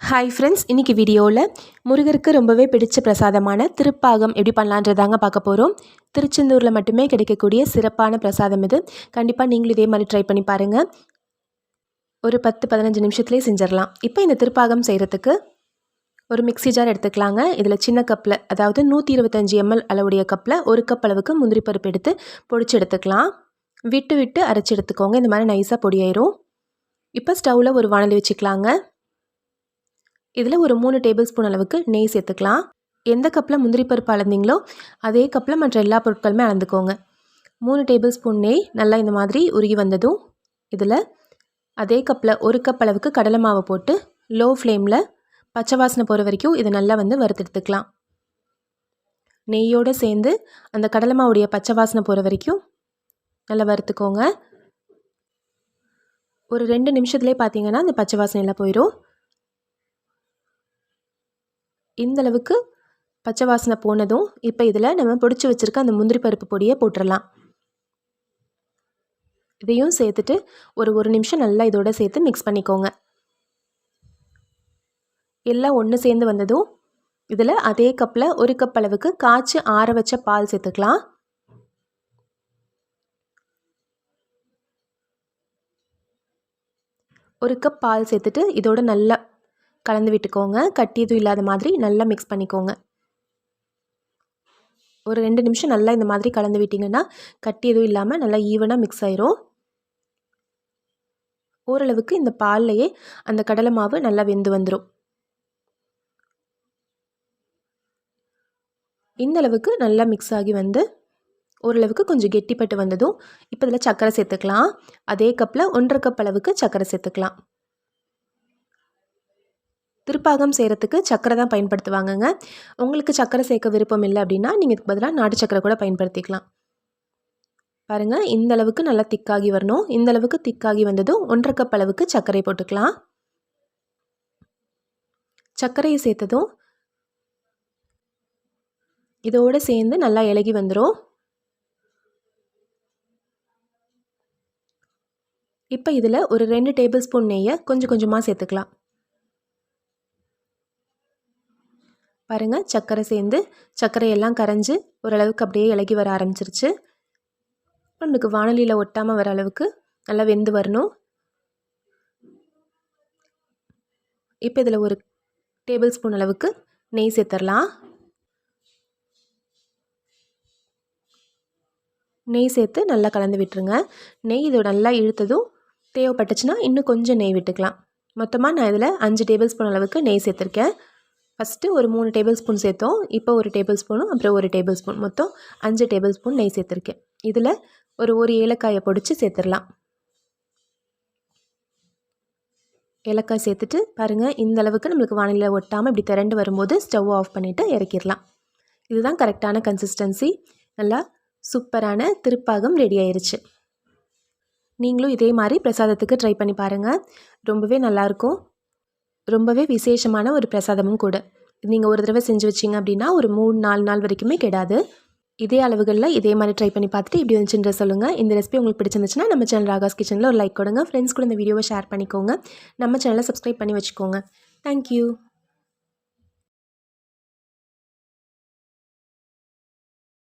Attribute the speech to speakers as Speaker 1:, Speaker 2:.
Speaker 1: Hi friends இன்றைக்கி வீடியோவில் முருகருக்கு ரொம்பவே பிடிச்ச பிரசாதமான திருப்பாகம் எப்படி பண்ணலான்றதாங்க பார்க்க போகிறோம் திருச்செந்தூரில் மட்டுமே கிடைக்கக்கூடிய சிறப்பான பிரசாதம் இது. கண்டிப்பாக நீங்களும் இதே மாதிரி ட்ரை பண்ணி பாருங்கள் ஒரு பத்து பதினஞ்சு நிமிஷத்துலேயே செஞ்சிடலாம். இப்போ இந்த திருப்பாகம் செய்கிறதுக்கு ஒரு மிக்ஸி ஜார் எடுத்துக்கலாங்க. இதில் சின்ன கப்பில் அதாவது நூற்றி இருபத்தஞ்சி எம்எல் அளவுடைய கப்பில் ஒரு கப் அளவுக்கு முந்திரி பருப்பு எடுத்து பொடிச்சு எடுத்துக்கலாம். விட்டு விட்டு அரைச்சி எடுத்துக்கோங்க. இந்த மாதிரி நைஸாக பொடியாயிரும் இப்போ ஸ்டவ்வில் ஒரு வானலி வச்சுக்கலாங்க. இதில் ஒரு மூணு டேபிள் ஸ்பூன் அளவுக்கு நெய் சேர்த்துக்கலாம். எந்த கப்பில் முந்திரி பருப்பு அளந்தீங்களோ அதே கப்பில் மற்ற எல்லா பொருட்களுமே அளந்துக்கோங்க. மூணு டேபிள் ஸ்பூன் நெய் நல்லா இந்த மாதிரி உருகி வந்ததும் இதில் அதே கப்பில் ஒரு கப் அளவுக்கு கடலை மாவை போட்டு லோ ஃப்ளேமில் பச்சை வாசனை போகிற வரைக்கும் இதை நல்லா வந்து வறுத்தெடுத்துக்கலாம். நெய்யோடு சேர்ந்து அந்த கடலை மாவுடைய பச்சை வாசனை போகிற வரைக்கும் நல்லா வறுத்துக்கோங்க. ஒரு ரெண்டு நிமிஷத்துலேயே பார்த்தீங்கன்னா அந்த பச்சை வாசனை எல்லாம் போயிடும் இந்தளவுக்கு பச்சை வாசனை போனதும் இப்போ இதில் நம்ம பிடிச்சி வச்சுருக்க அந்த முந்திரி பருப்பு பொடியை போட்டுடலாம் இதையும் சேர்த்துட்டு ஒரு ஒரு நிமிஷம் நல்லா இதோட சேர்த்து மிக்ஸ் பண்ணிக்கோங்க. எல்லாம் ஒன்று சேர்ந்து வந்ததும் இதில் அதே கப்பில் ஒரு கப் அளவுக்கு காய்ச்சி ஆற வச்ச பால் சேர்த்துக்கலாம். ஒரு கப் பால் சேர்த்துட்டு இதோட நல்லா கலந்து விட்டுக்கோங்க. கட்டி எதுவும் இல்லாத மாதிரி நல்லா மிக்ஸ் பண்ணிக்கோங்க. ஒரு ரெண்டு நிமிஷம் நல்லா இந்த மாதிரி கலந்து விட்டிங்கன்னா கட்டி எதுவும் இல்லாமல் நல்லா ஈவனாக மிக்ஸ் ஆயிரும். ஓரளவுக்கு இந்த பால்லையே அந்த கடலை மாவு நல்லா வெந்து வந்துடும் இந்த அளவுக்கு நல்லா மிக்ஸ் ஆகி வந்து ஓரளவுக்கு கொஞ்சம் கெட்டிப்பட்டு வந்ததும் இப்போ இதில் சர்க்கரை சேர்த்துக்கலாம். அதே கப்பில் ஒன்றரை கப் அளவுக்கு சர்க்கரை சேர்த்துக்கலாம். திருப்பாகம் செய்கிறதுக்கு சக்கரை தான் பயன்படுத்துவாங்கங்க. உங்களுக்கு சக்கரை சேர்க்க விருப்பம் இல்லை அப்படின்னா நீங்கள் இதுக்கு பதிலாக நாட்டு சக்கரை கூட பயன்படுத்திக்கலாம். பாருங்கள் இந்த அளவுக்கு நல்லா திக்காகி வரணும். இந்த அளவுக்கு திக்காகி வந்ததும் ஒன்றரை கப் அளவுக்கு சர்க்கரை போட்டுக்கலாம். சர்க்கரையை சேர்த்ததும் இதோடு சேர்ந்து நல்லா இலகி வந்துடும் இப்போ இதில் ஒரு ரெண்டு டேபிள் ஸ்பூன் நெய்யை கொஞ்சம் கொஞ்சமாக சேர்த்துக்கலாம். பாருங்கள் சர்க்கரை சேர்ந்து சர்க்கரையெல்லாம் கரைஞ்சி ஓரளவுக்கு அப்படியே இலகி வர ஆரம்பிச்சிருச்சு. நம்மளுக்கு வானொலியில் ஒட்டாமல் வர அளவுக்கு நல்லா வெந்து வரணும். இப்போ இதில் ஒரு டேபிள் ஸ்பூன் அளவுக்கு நெய் சேர்த்துடலாம் நெய் சேர்த்து நல்லா கலந்து விட்டுருங்க. நெய் இது நல்லா இழுத்ததும் தேவைப்பட்டுச்சுன்னா இன்னும் கொஞ்சம் நெய் விட்டுக்கலாம். மொத்தமாக நான் இதில் அஞ்சு டேபிள் ஸ்பூன் அளவுக்கு நெய் சேர்த்துருக்கேன். ஃபஸ்ட்டு ஒரு மூணு டேபிள் ஸ்பூன் சேர்த்தோம். இப்போ ஒரு டேபிள் ஸ்பூனும் அப்புறம் ஒரு டேபிள் ஸ்பூன் மொத்தம் அஞ்சு டேபிள் ஸ்பூன் நெய் சேர்த்துருக்கேன். இதில் ஒரு ஒரு ஏலக்காயை பொடிச்சு சேர்த்துடலாம் ஏலக்காய் சேர்த்துட்டு பாருங்கள் இந்த அளவுக்கு நம்மளுக்கு வானிலை ஒட்டாமல் இப்படி திரண்டு வரும்போது ஸ்டவ் ஆஃப் பண்ணிவிட்டு இறக்கிடலாம் இதுதான் கரெக்டான கன்சிஸ்டன்சி நல்லா சூப்பரான திருப்பாகம் ரெடி ஆயிடுச்சு நீங்களும் இதே மாதிரி பிரசாதத்துக்கு ட்ரை பண்ணி பாருங்கள் ரொம்பவே நல்லாயிருக்கும் ரொம்பவே விசேஷமான ஒரு பிரசாதமும் கூட. நீங்கள் ஒரு தடவை செஞ்சு வச்சிங்க அப்படின்னா ஒரு மூணு நாலு நாள் வரைக்குமே கெடாது. இதே அளவுகளில் இதே மாதிரி ட்ரை பண்ணி பார்த்துட்டு இப்படி வந்துச்சுன்ற சொல்லுங்கள் இந்த ரெசிபி உங்களுக்கு பிடிச்சிருந்துச்சுன்னா நம்ம சேனல் ராகாஸ் கிச்சனில் ஒரு லைக் கொடுங்க. ஃப்ரெண்ட்ஸ் கூட இந்த வீடியோவை ஷேர் பண்ணிக்கோங்க. நம்ம சேனலை சப்ஸ்கிரைப் பண்ணி வச்சுக்கோங்க. தேங்க்யூ